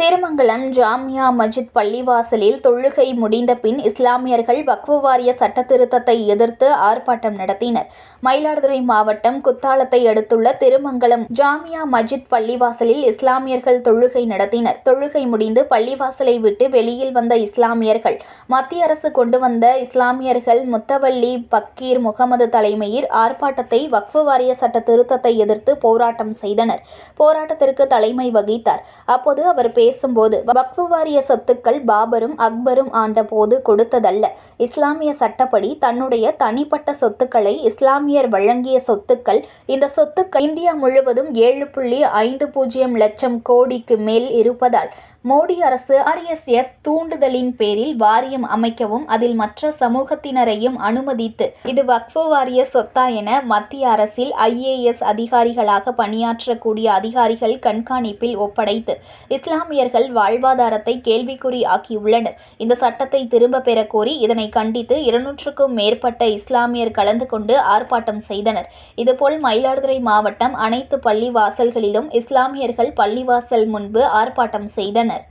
திருமங்கலம் ஜாமியா மஜித் பள்ளிவாசலில் தொழுகை முடிந்த பின் இஸ்லாமியர்கள் வக்ஃபு வாரிய சட்டத்திருத்தத்தை எதிர்த்து ஆர்ப்பாட்டம் நடத்தினர். மயிலாடுதுறை மாவட்டம் குத்தாலத்தை அடுத்துள்ள திருமங்கலம் ஜாமியா மஜித் பள்ளிவாசலில் இஸ்லாமியர்கள் தொழுகை நடத்தினர். தொழுகை முடிந்து பள்ளிவாசலை விட்டு வெளியில் வந்த இஸ்லாமியர்கள் மத்திய அரசு கொண்டு வந்த இஸ்லாமியர்கள் முத்தவள்ளி பக்கீர் முகமது தலைமையில் ஆர்ப்பாட்டத்தை வக்ஃபு வாரிய சட்ட திருத்தத்தை எதிர்த்து போராட்டம் செய்தனர். போராட்டத்திற்கு தலைமை வகித்தார். அப்போது அவர் பேசும்போது வக்ஃபு வாரிய சொத்துக்கள் பாபரும் அக்பரும் ஆண்டபோது கொடுத்ததல்ல. இஸ்லாமிய சட்டப்படி தன்னுடைய தனிப்பட்ட சொத்துக்களை இஸ்லாமியர் வழங்கிய சொத்துக்கள் இந்த சொத்துக்கள் இந்தியா முழுவதும் ஏழு புள்ளி ஐந்து பூஜ்ஜியம் லட்சம் கோடிக்கு மேல் இருப்பதால் மோடி அரசு ஆர்எஸ்எஸ் தூண்டுதலின் பேரில் வாரியம் அமைக்கவும் அதில் மற்ற சமூகத்தினரையும் அனுமதித்து இது வக்ஃபு வாரிய சொத்தா என மத்திய அரசில் ஐஏஎஸ் அதிகாரிகளாக பணியாற்றக்கூடிய அதிகாரிகள் கண்காணிப்பில் ஒப்படைத்து இஸ்லாம் இஸ்லாமியர்கள் வாழ்வாதாரத்தை கேள்விக்குறி ஆக்கியுள்ளனர். இந்த சட்டத்தை திரும்ப பெற கோரி இதனை கண்டித்து இருநூற்றுக்கும் மேற்பட்ட இஸ்லாமியர் கலந்து கொண்டு ஆர்ப்பாட்டம் செய்தனர். இதுபோல் மயிலாடுதுறை மாவட்டம் அனைத்து பள்ளி வாசல்களிலும் இஸ்லாமியர்கள் பள்ளிவாசல் முன்பு ஆர்ப்பாட்டம் செய்தனர்.